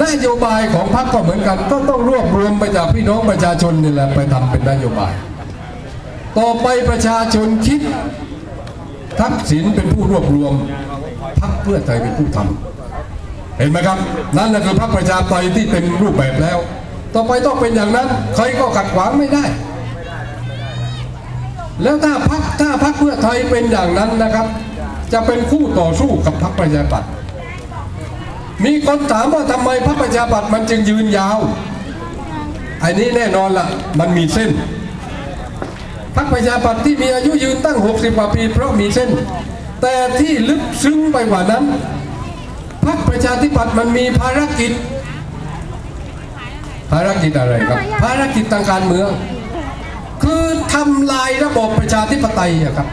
นโยบายของพรรคก็เหมือนกัน ก็ต้องรวบรวมไปจากพี่น้องประชาชนนี่แหละไปทำเป็นนโยบาย ต่อไปประชาชนคิดทักษิณเป็นผู้รวบรวมพรรคเพื่อไทยเป็นผู้ทำเห็นไหมครับ นั่นแหละคือพรรคประชาธิปไตยที่เต็มรูปแบบแล้ว ต่อไปต้องเป็นอย่างนั้น ใครก็ขัดขวางไม่ได้ แล้วถ้าพักถ้าพักเพื่อไทยเป็นอย่างนั้นนะครับ จะเป็นคู่ต่อสู้กับพรรคประชาธิปัตย์ มีคนถามว่าทำไมพรรคประชาธิปัตย์มันจึงยืนยาว อันนี้แน่นอนละมันมีเส้นพรรคประชาธิปัตย์ที่มีอายุยืนตั้ง 60กว่าปีเพราะมีเส้น แต่ที่ลึกซึ้งไปกว่านั้นพรรคประชาธิปัตย์มันมีภารกิจ ภารกิจอะไรครับ ภารกิจทางการเมือง คือทำลายระบบประชาธิปไตยอะครับ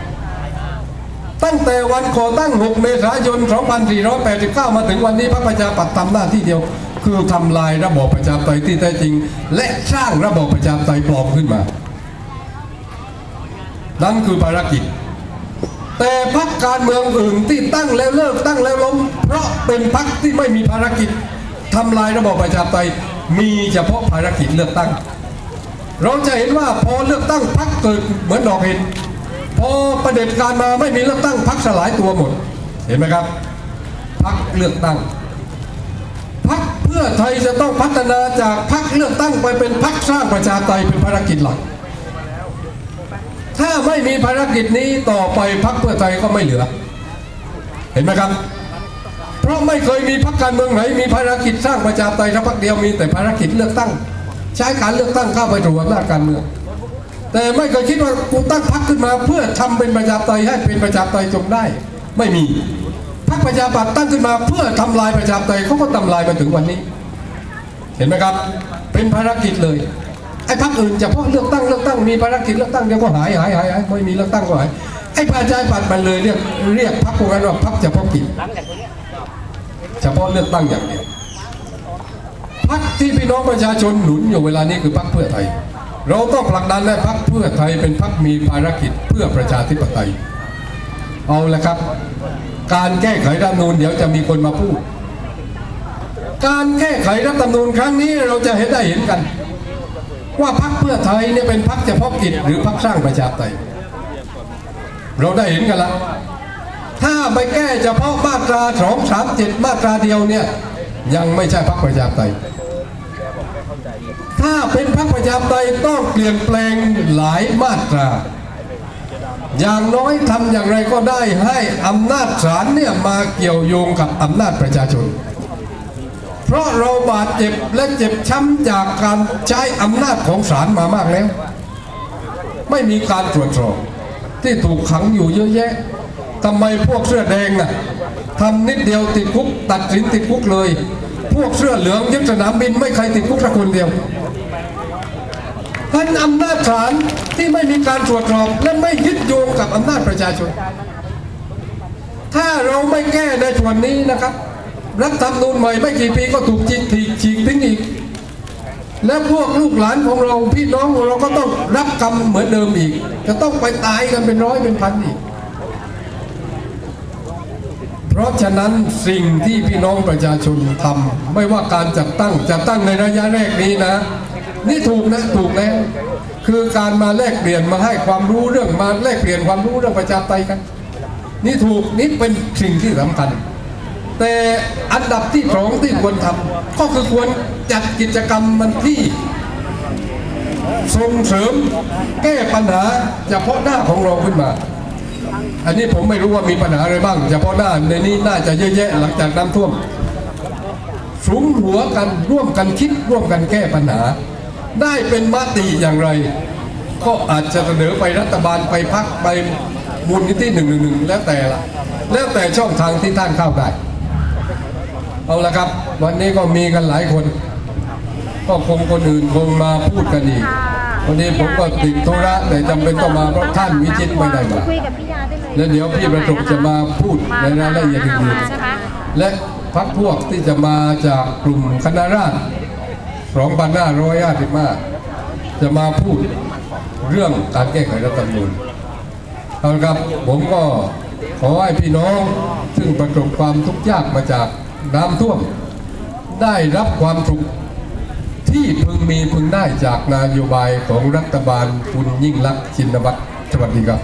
ตั้งแต่วันก่อตั้ง 6 เมษายน 2489 มาถึงวันนี้พรรคประชาธิปัตย์ทำหน้าที่เดียว คือทำลายระบบประชาธิปไตยที่แท้จริง และสร้างระบบประชาธิปไตยปลอมขึ้นมา นั่นคือภารกิจ แต่พรรคการเมืองอื่นที่ตั้งแล้วเลิกตั้งแล้วล้ม เพราะเป็นพรรคที่ไม่มีภารกิจทำลายระบบประชาธิปไตยมีเฉพาะภารกิจเลือกตั้ง เราจะเห็นว่าพอเลือกตั้งพรรคเกิดเหมือนดอกเห็ด พอประเด็จการมาไม่มีเลือกตั้งพรรคสลายตัวหมด เห็นไหมครับพรรคเลือกตั้งพรรคเพื่อไทยจะต้องพัฒนาจากพรรคเลือกตั้งไปเป็นพรรคสร้างประชาธิปไตยเป็นภารกิจหลัก ถ้าไม่มีภารกิจนี้ต่อไปพรรคเพื่อไทยก็ไม่เหลือ เห็นไหมครับ เพราะไม่เคยมีพรรคการเมืองไหนมีภารกิจสร้างประชาธิปไตยทั้งพรรคเดียวมีแต่ภารกิจเลือกตั้ง ใช้การเลือกตั้งเข้าไปถูกอำนาการเมือง แต่ไม่เคยคิดว่ากูตั้งพรรคขึ้นมาเพื่อทำเป็นประชาธิปไตยให้เป็นประชาธิปไตยจงได้ ไม่มีพรรคประชาธิปัตย์ตั้งขึ้นมาเพื่อทำลายประชาธิปไตยเขาก็ทำลายมาถึงวันนี้ เห็นไหมครับ เป็นภารกิจเลยไอ้พรรคอื่นเฉพาะเลือกตั้งเลือกตั้งมีภารกิจเลือกตั้งเดี๋ยวก็หายหายหายหายไม่มีเลือกตั้งก็หายไอ้ประชาธิปัตย์มันเลยเรียกเรียกพรรคพวกนั้นว่าพรรคเฉพาะกิจเฉพาะเลือกตั้งอย่างเดียวพรรคที่พี่น้องประชาชนหนุนอยู่เวลานี้คือพรรคเพื่อไทย เราต้องผลักดันให้พรรคเพื่อไทยเป็นพรรคมีภารกิจเพื่อประชาธิปไตย เอาละครับ การแก้ไขรัฐธรรมนูญเดี๋ยวจะมีคนมาพูด การแก้ไขรัฐธรรมนูญครั้งนี้เราจะเห็นได้เห็นกัน ว่าพรรคเพื่อไทยเนี่ยเป็นพรรคเฉพาะกิจหรือพรรคสร้างประชาธิปไตย เราได้เห็นกันแล้วถ้าไปแก้เฉพาะมาตราสองสามเจ็ดมาตราเดียวเนี่ยยังไม่ใช่พรรคประชาธิปไตย ถ้าเป็นพรรคประชาธิปไตยต้องเปลี่ยนแปลงหลายมาตรา อย่างน้อยทำอย่างไรก็ได้ให้อำนาจศาลเนี่ยมาเกี่ยวโยงกับอำนาจประชาชน เพราะเราบาดเจ็บและเจ็บช้ำจากการใช้อำนาจของศาลมามากแล้ว ไม่มีการตรวจสอบที่ถูกขังอยู่เยอะแยะทำไมพวกเสื้อแดงน่ะทำนิดเดียวติดคุกตัดสินติดคุกเลย พวกเสื้อเหลืองยึดสนามบินไม่เคยติดคุกสักคนเดียว พันอำนาจศาลที่ไม่มีการตรวจสอบและไม่ยึดโยงกับอำนาจประชาชน ถ้าเราไม่แก้ในส่วนนี้นะครับ รัฐธรรมนูญใหม่ไม่กี่ปีก็ถูกจีกถีกฉีกทิ้งอีก และพวกลูกหลานของเราพี่น้องของเราก็ต้องรับกรรมเหมือนเดิมอีก จะต้องไปตายกันเป็นร้อยเป็นพันอีก เพราะฉะนั้นสิ่งที่พี่น้องประชาชนทำไม่ว่าการจัดตั้งจัดตั้งในระยะแรกนี้นะ นี่ถูกนะถูกแล้ว คือการมาแลกเปลี่ยนมาให้ความรู้เรื่องมาแลกเปลี่ยนความรู้เรื่องประชาธิปไตยกัน นี่ถูกนี่เป็นสิ่งที่สำคัญ แต่อันดับที่สองที่ควรทำก็คือควรจัดกิจกรรมมันที่ส่งเสริมแก้ปัญหาเฉพาะหน้าของเราขึ้นมา อันนี้ผมไม่รู้ว่ามีปัญหาอะไรบ้างเฉพาะหน้าในนี้น่าจะเยอะแยะหลังจากน้ำท่วมสุมหัวกันร่วมกันคิดร่วมกันแก้ปัญหา ได้เป็นมติอย่างไร ก็อาจจะเสนอไปรัฐบาลไปพักไปมูลนิธิหนึ่งหนึ่งหนึ่งแล้วแต่ละแล้วแต่ช่องทางที่ท่านเข้าได้เอาละครับ วันนี้ก็มีกันหลายคน ก็คงคนอื่นคงมาพูดกันอีกวันนี้ผมก็ติดธุระแต่จำเป็นต้องมาเพราะท่านวิจิตรไม่ได้มาคุยกับพี่ยาได้เลยแล้วเดี๋ยวพี่ประสบจะมาพูดในรายละเอียดอื่นใช่ไหมๆและพักพวกที่จะมาจากกลุ่มคณะราษฎร 2555จะมาพูดเรื่องการแก้ไขรัฐธรรมนูญเอาละครับผมก็ขอให้พี่น้องซึ่งประสบความทุกข์ยากมาจากน้ำท่วม ได้รับความสุขที่พึงมีพึงได้จากนโยบายของรัฐบาลคุณยิ่งลักษณ์ชินวัตรสวัสดีครับ